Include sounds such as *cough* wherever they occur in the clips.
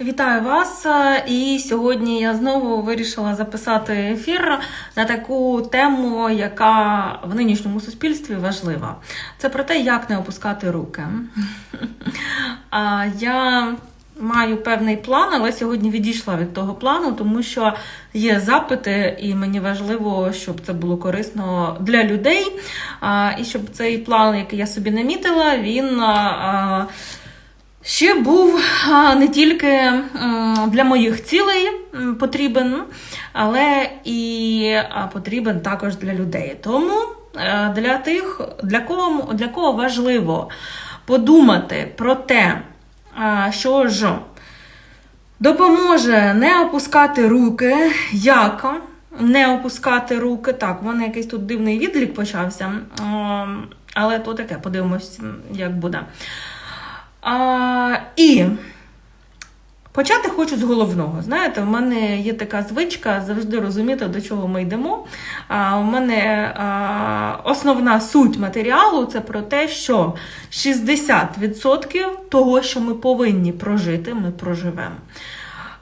Вітаю вас! І сьогодні я знову вирішила записати ефір на таку тему, яка в нинішньому суспільстві важлива. Це про те, як не опускати руки. *laughs* Я маю певний план, але сьогодні відійшла від того плану, тому що є запити, і мені важливо, щоб це було корисно для людей. І щоб цей план, який я собі намітила, він. Ще був не тільки для моїх цілей потрібен, але і потрібен також для людей. Тому е, для тих, для кого, для кого важливо подумати про те, що ж допоможе не опускати руки, як не опускати руки. Так, в мене якийсь тут дивний відлік почався, але то таке, подивимось, як буде. А, і почати хочу з головного. Знаєте, в мене є така звичка завжди розуміти, до чого ми йдемо. А, у мене а, основна суть матеріалу це про те, що 60% того, що ми повинні прожити, ми проживемо.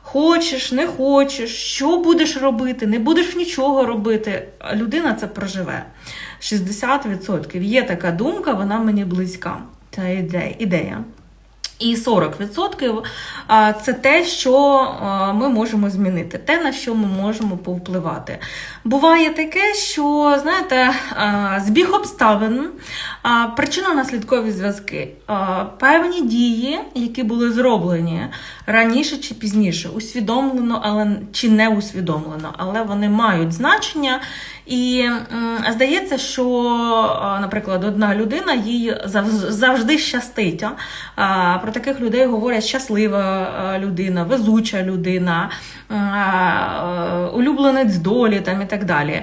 Хочеш, не хочеш, що будеш робити, не будеш нічого робити. Людина це проживе. 60%. Є така думка, вона мені близька. Ця ідея. І 40% це те, що ми можемо змінити, те, на що ми можемо повпливати. Буває таке, що, знаєте, збіг обставин, причинно-наслідкові зв'язки, певні дії, які були зроблені раніше чи пізніше, усвідомлено, але чи не усвідомлено, але вони мають значення. І здається, що, наприклад, одна людина їй завжди щастить. Про таких людей говорять щаслива людина, везуча людина, улюбленець долі там, і так далі.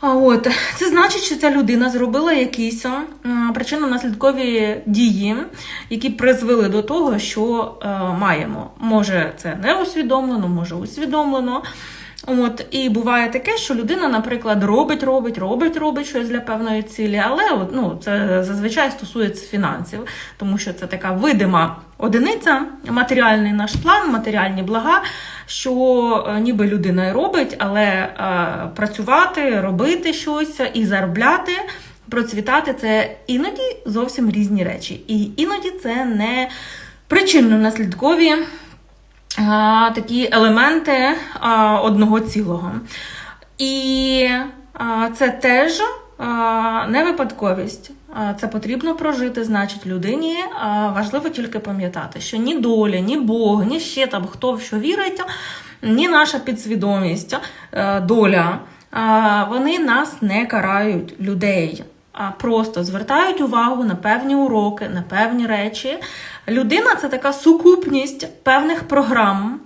А от це значить, що ця людина зробила якісь причинно-наслідкові дії, які призвели до того, що маємо. Може, це не усвідомлено, може усвідомлено. От і буває таке, що людина, наприклад, робить, робить, робить, робить щось для певної цілі, але ну, це зазвичай стосується фінансів, тому що це така видима одиниця, матеріальний наш план, матеріальні блага, що е, ніби людина і робить, але е, працювати, робити щось і заробляти. Процвітати це іноді зовсім різні речі. І іноді це не причинно-наслідкові а, такі елементи а, одного цілого. І а, це теж а, не випадковість. Це потрібно прожити, значить, людині важливо тільки пам'ятати, що ні доля, ні Бог, ні ще там хто в що вірить, ні наша підсвідомість, доля, вони нас не карають людей. Просто звертають увагу на певні уроки, на певні речі. Людина це така сукупність певних програм,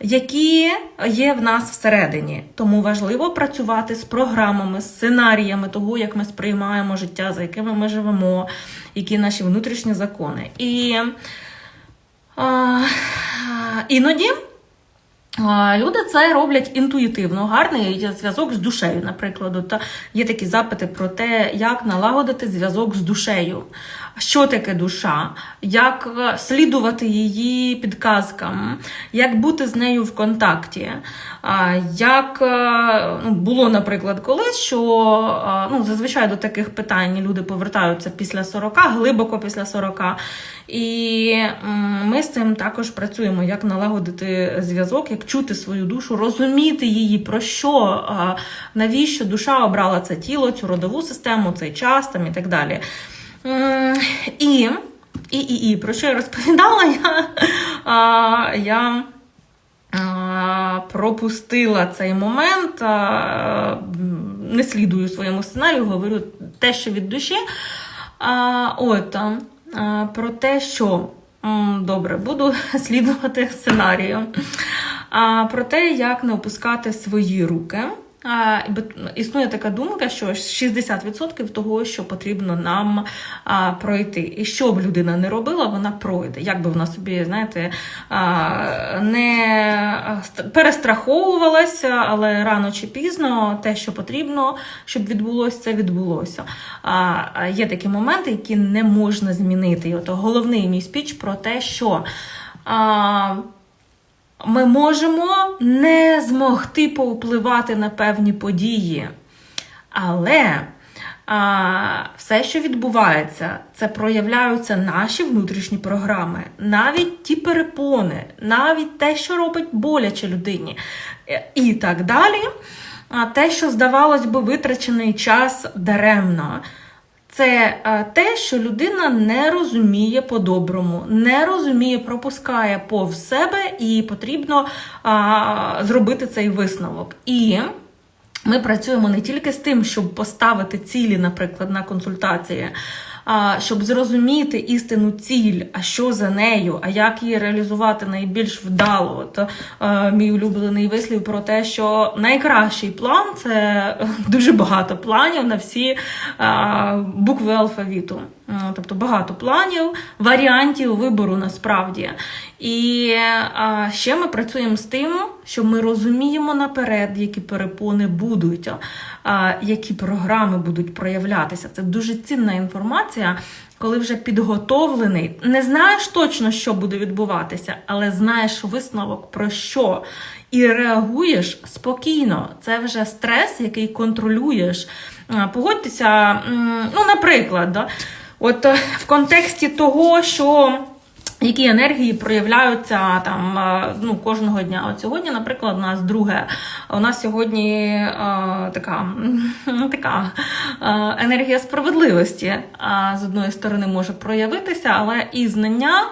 які є в нас всередині. Тому важливо працювати з програмами, сценаріями того, як ми сприймаємо життя, за якими ми живемо, які наші внутрішні закони. І а, іноді. Люди це роблять інтуїтивно, гарний зв'язок з душею. Наприклад, Та є такі запити про те, як налагодити зв'язок з душею. Що таке душа, як е, слідувати її підказкам, як бути з нею в контакті. Як е, ну, було, наприклад, колись, що е, ну, зазвичай до таких питань люди повертаються після 40, глибоко після 40. І ми з цим також працюємо, як налагодити зв'язок, як чути свою душу, розуміти її, про що, навіщо душа обрала це тіло, цю родову систему, цей час там і так далі. М, І, і, і, і про що я розповідала, *laughs* я, а, я а, пропустила цей момент, а, не слідую своєму сценарію, говорю те, що від душі. А, от, а, про те, що добре, буду *laughs* слідувати сценарію. А, про те, як не опускати свої руки. Існує така думка, що 60% того, що потрібно нам пройти. І що б людина не робила, вона пройде. Як би вона собі, знаєте, не перестраховувалася, але рано чи пізно те, що потрібно, щоб відбулося, це відбулося. Є такі моменти, які не можна змінити. І от головний мій спіч про те, що. Ми можемо не змогти повпливати на певні події. Але а, все, що відбувається, це проявляються наші внутрішні програми, навіть ті перепони, навіть те, що робить боляче людині, е, і так далі. А те, що здавалось би, витрачений час даремно. Це е, те, що людина не розуміє по-доброму, не розуміє, пропускає повз себе, і потрібно а, зробити цей висновок. І ми працюємо не тільки з тим, щоб поставити цілі, наприклад, на консультації, щоб зрозуміти істину ціль, а що за нею, а як її реалізувати найбільш вдало. От е, мій улюблений вислів про те, що найкращий план це *laughs* дуже багато планів на всі букви алфавіту. Е, Тобто багато планів, варіантів вибору насправді. І ще ми працюємо з тим, що ми розуміємо наперед, які перепони будуть, які програми будуть проявлятися. Це дуже цінна інформація, коли вже підготовлений. Не знаєш точно, що буде відбуватися, але знаєш висновок про що. І реагуєш спокійно. Це вже стрес, який контролюєш. Погодьтеся, ну, наприклад, да, от е, в контексті того, що. Які енергії проявляються там е, ну, кожного дня? От сьогодні, наприклад, у нас друге. У нас сьогодні е, така, м, *laughs* така е, енергія справедливості е, з одної сторони може проявитися, але і знання,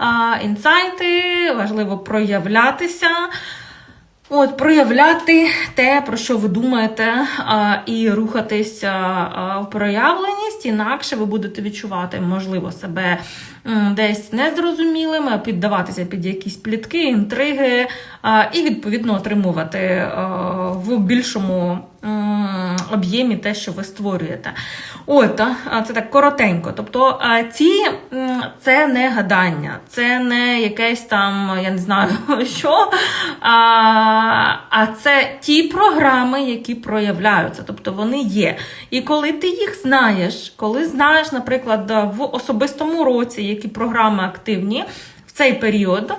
е, інсайти важливо проявлятися. От, проявляти те, про що ви думаєте, і рухатись а, в проявленість, інакше ви будете відчувати, можливо, себе десь незрозумілими, піддаватися під якісь плітки, інтриги, і відповідно отримувати в більшому об'ємі те, що ви створюєте. От, це так коротенько. Тобто ці це не гадання, це не якесь там, я не знаю *laughs* що. А, а це ті програми, які проявляються, тобто вони є. І коли ти їх знаєш, коли знаєш, наприклад, в особистому році, які програми активні. Цей період,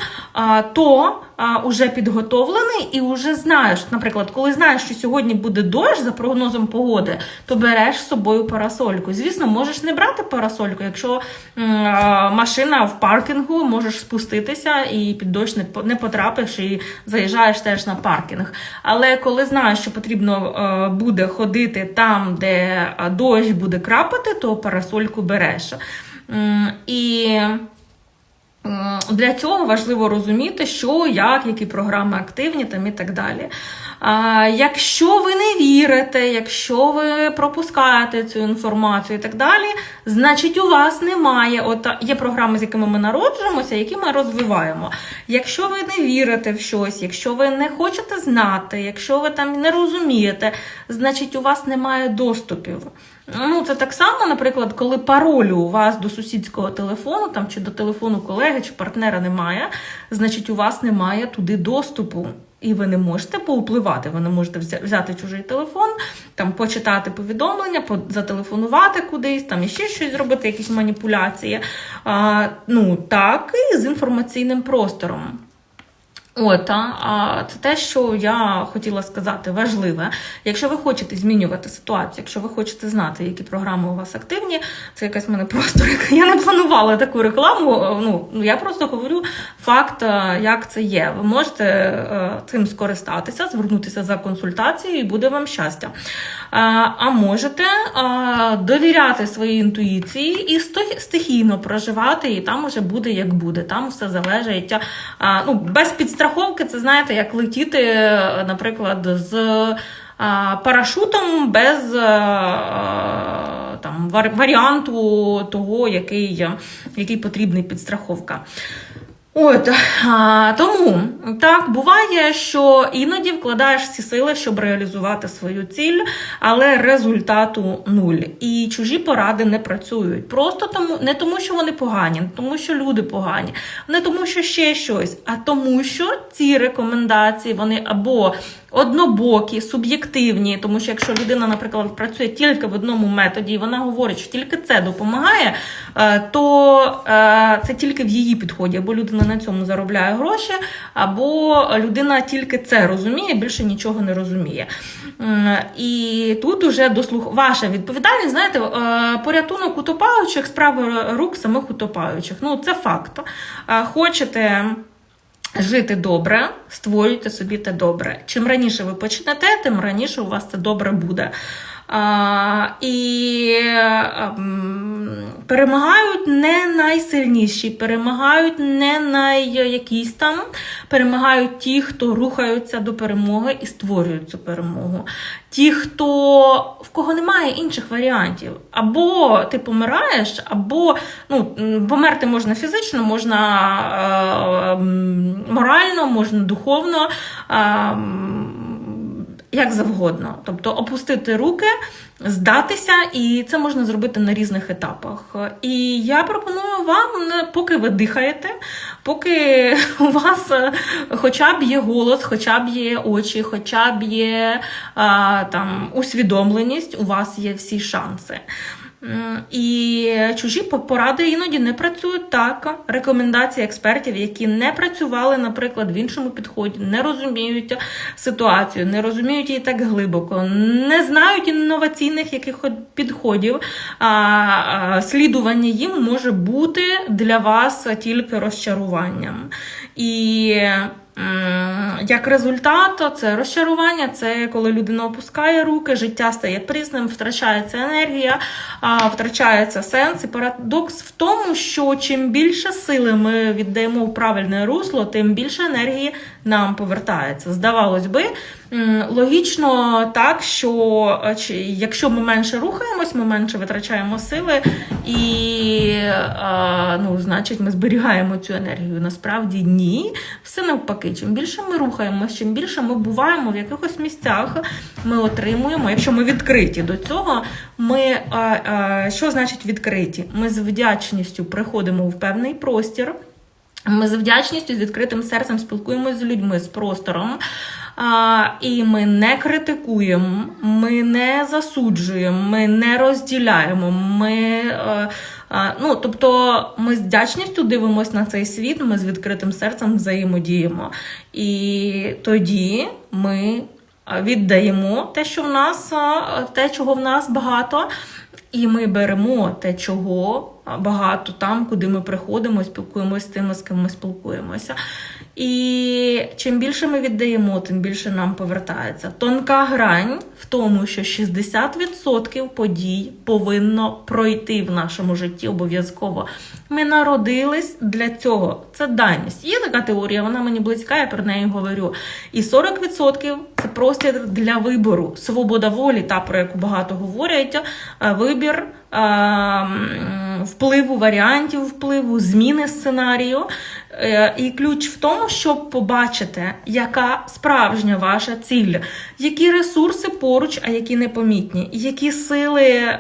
то а, уже підготовлений і вже знаєш, наприклад, коли знаєш, що сьогодні буде дощ за прогнозом погоди, то береш з собою парасольку. Звісно, можеш не брати парасольку, якщо машина в паркінгу, можеш спуститися і під дощ не, потрапиш і заїжджаєш теж на паркінг. Але коли знаєш, що потрібно е, буде ходити там, де дощ буде крапати, то парасольку береш. І Для цього важливо розуміти, що, як, які програми активні там і так далі. А, якщо ви не вірите, якщо ви пропускаєте цю інформацію і так далі, значить у вас немає. От є програми, з якими ми народжуємося, які ми розвиваємо. Якщо ви не вірите в щось, якщо ви не хочете знати, якщо ви там не розумієте, значить у вас немає доступів. Ну, це так само, наприклад, коли паролю у вас до сусідського телефону там, чи до телефону колеги чи партнера немає, значить у вас немає туди доступу. І ви не можете повпливати. Ви не можете взя- взяти чужий телефон, там почитати повідомлення, по- зателефонувати кудись, там іще щось зробити, якісь маніпуляції. А, ну так і з інформаційним простором. От, а, це те, що я хотіла сказати, важливе. Якщо ви хочете змінювати ситуацію, якщо ви хочете знати, які програми у вас активні, це якась в мене просто *laughs* я не планувала таку рекламу. Ну ну, я просто говорю факт, е, як це є. Ви можете е, цим скористатися, звернутися за консультацією, і буде вам щастя. А, можете довіряти своїй інтуїції і стихійно проживати, і там уже буде як буде. Там все залежить. Ну, без підстраховки, це знаєте, як летіти, наприклад, з а, парашутом без а, там, варіанту того, який, який потрібний підстраховка. От а, тому так буває, що іноді вкладаєш всі сили, щоб реалізувати свою ціль, але результату нуль. І чужі поради не працюють. Просто тому не тому, що вони погані, не тому, що люди погані, не тому, що ще щось, а тому, що ці рекомендації вони або однобокі, суб'єктивні, тому що якщо людина, наприклад, працює тільки в одному методі, і вона говорить, що тільки це допомагає, е, то е, це тільки в її підході, або людина на цьому заробляє гроші, або людина тільки це розуміє, більше нічого не розуміє. І тут уже дослух... ваша відповідальність, знаєте, е, порятунок утопаючих справи рук самих утопаючих. Ну, це факт. Хочете. Жити добре, створюйте собі те добре. Чим раніше ви почнете, тим раніше у вас це добре буде. І ем, перемагають не найсильніші, перемагають не най якісь там, перемагають ті, хто рухаються до перемоги і створюють цю перемогу. Ті, хто в кого немає інших варіантів, або ти помираєш, або ну, померти можна фізично, можна е, морально, можна духовно. е, як завгодно, тобто опустити руки, здатися, і це можна зробити на різних етапах. І я пропоную вам, поки ви дихаєте, поки у вас е, хоча б є голос, хоча б є очі, хоча б є там усвідомленість, у вас є всі шанси. М, І чужі поради іноді не працюють так. Рекомендації експертів, які не працювали, наприклад, в іншому підході, не розуміють ситуацію, не розуміють її так глибоко, не знають інноваційних якихось підходів. А, слідування їм може бути для вас тільки розчаруванням. І як результат, це розчарування, це коли людина опускає руки, життя стає прісним, втрачається енергія, втрачається сенс. І парадокс в тому, що чим більше сили ми віддаємо в правильне русло, тим більше енергії нам повертається. Здавалось би, логічно так, що е, чи- якщо ми менше рухаємось, ми менше витрачаємо сили, і е, ну, значить, ми зберігаємо цю енергію. Насправді ні. Все навпаки, чим більше ми рухаємось, чим більше ми буваємо в якихось місцях, ми отримуємо. Якщо ми відкриті до цього, ми е, що значить відкриті? Ми з вдячністю приходимо в певний простір. Ми з вдячністю, з відкритим серцем спілкуємося з людьми, з простором. А, і ми не критикуємо, ми не засуджуємо, ми не розділяємо. Ми, а, а, ну, тобто ми з вдячністю дивимося на цей світ, ми з відкритим серцем взаємодіємо. І тоді ми е, віддаємо те, що в нас, е, те, чого в нас багато. І ми беремо те, чого багато там, куди ми приходимо, спілкуємося з тими, з ким ми спілкуємося. І чим більше ми віддаємо, тим більше нам повертається. Тонка грань в тому, що 60% подій повинно пройти в нашому житті обов'язково. Ми народились для цього. Це даність. Є така теорія, вона мені близька, я про неї говорю. І 40% це простір для вибору. Свобода волі, та про яку багато говорять, е, вибір. Впливу варіантів впливу, зміни сценарію. Е, І ключ в тому, щоб побачити, яка справжня ваша ціль, які ресурси поруч, а які непомітні, які сили.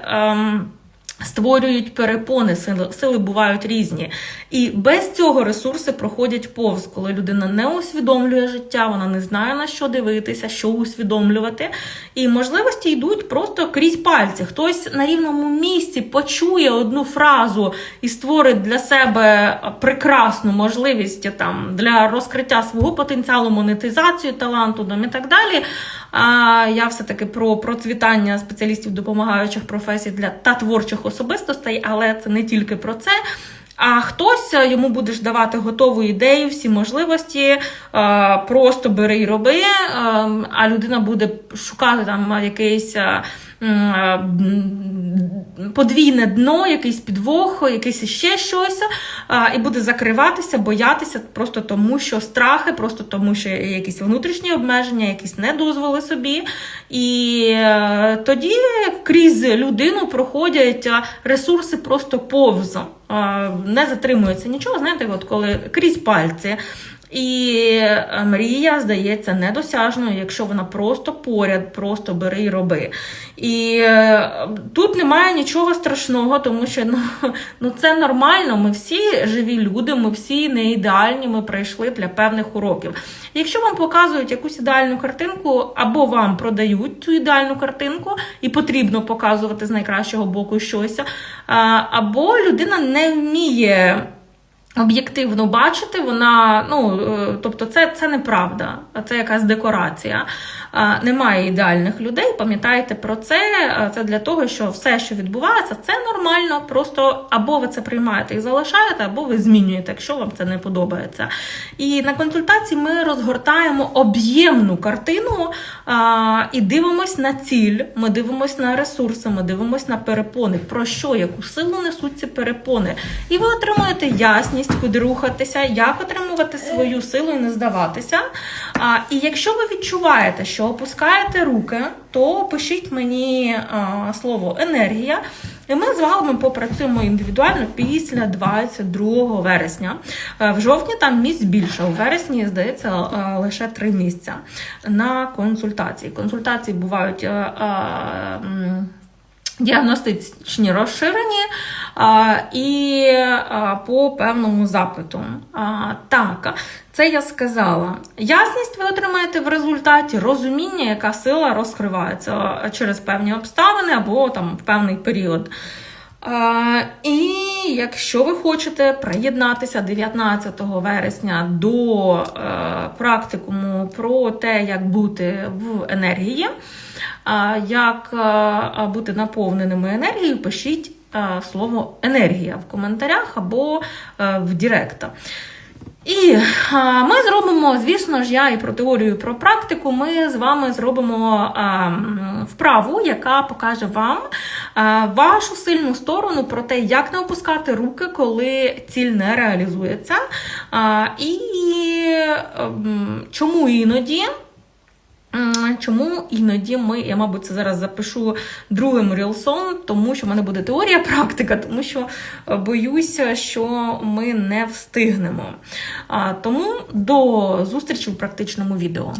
Створюють перепони, сили, сили бувають різні. І без цього ресурси проходять повз, коли людина не усвідомлює життя, вона не знає на що дивитися, що усвідомлювати. І можливості йдуть просто крізь пальці. Хтось на рівному місці почує одну фразу і створить для себе прекрасну можливість там для розкриття свого потенціалу, монетизацію таланту там, і так далі. А я все-таки про процвітання спеціалістів допомагаючих професій для та творчих особистостей, але це не тільки про це. А хтось е, йому будеш давати готову ідею, всі можливості, е, просто бери і роби, е, а людина буде шукати там якийсь. Подвійне дно, якийсь підвох, якийсь ще щось, і буде закриватися, боятися просто тому, що страхи, просто тому, що якісь внутрішні обмеження, якісь недозволи собі. І е, тоді крізь людину проходять ресурси просто повз, не затримується нічого. Знаєте, от коли крізь пальці. І е, мрія здається недосяжною, якщо вона просто поряд, просто бери і роби. І е, тут немає нічого страшного, тому що ну, *laughs* ну це нормально. Ми всі живі люди, ми всі не ідеальні, ми прийшли для певних уроків. Якщо вам показують якусь ідеальну картинку, або вам продають цю ідеальну картинку, і потрібно показувати з найкращого боку щось, або людина не вміє. Об'єктивно бачити, вона, ну е, тобто, це, це неправда, а це якась декорація. Немає ідеальних людей. Пам'ятайте про це. Це для того, що все, що відбувається, це нормально. Просто або ви це приймаєте і залишаєте, або ви змінюєте, якщо вам це не подобається. І на консультації ми розгортаємо об'ємну картину і дивимось на ціль. Ми дивимось на ресурси, ми дивимось на перепони. Про що, яку силу несуть ці перепони? І ви отримуєте ясність, куди рухатися, як отримувати свою силу і не здаватися. І якщо ви відчуваєте, що опускаєте руки, то пишіть мені а, слово енергія. І ми з вами попрацюємо індивідуально після 22 вересня. Е, В жовтні там місць більше, у вересні, здається, е, лише три місця на консультації. Консультації бувають. А, е, м, Діагностичні розширені а, і а, по певному запиту. А, так, це я сказала. Ясність ви отримаєте в результаті розуміння, яка сила розкривається через певні обставини або там в певний період. А, і якщо ви хочете приєднатися 19 вересня до е, практикуму про те, як бути в енергії, а, як е, бути наповненими енергією, пишіть е, слово енергія в коментарях або е, в Директ. І ми зробимо, звісно ж, я і про теорію, і про практику. Ми з вами зробимо вправу, яка покаже вам вашу сильну сторону про те, як не опускати руки, коли ціль не реалізується. І ем, чому іноді. Чому іноді ми, я, мабуть, це зараз запишу другим рілсом, тому що в мене буде теорія, *laughs* практика, тому що е, боюся, що ми не встигнемо. Тому до зустрічі в практичному відео.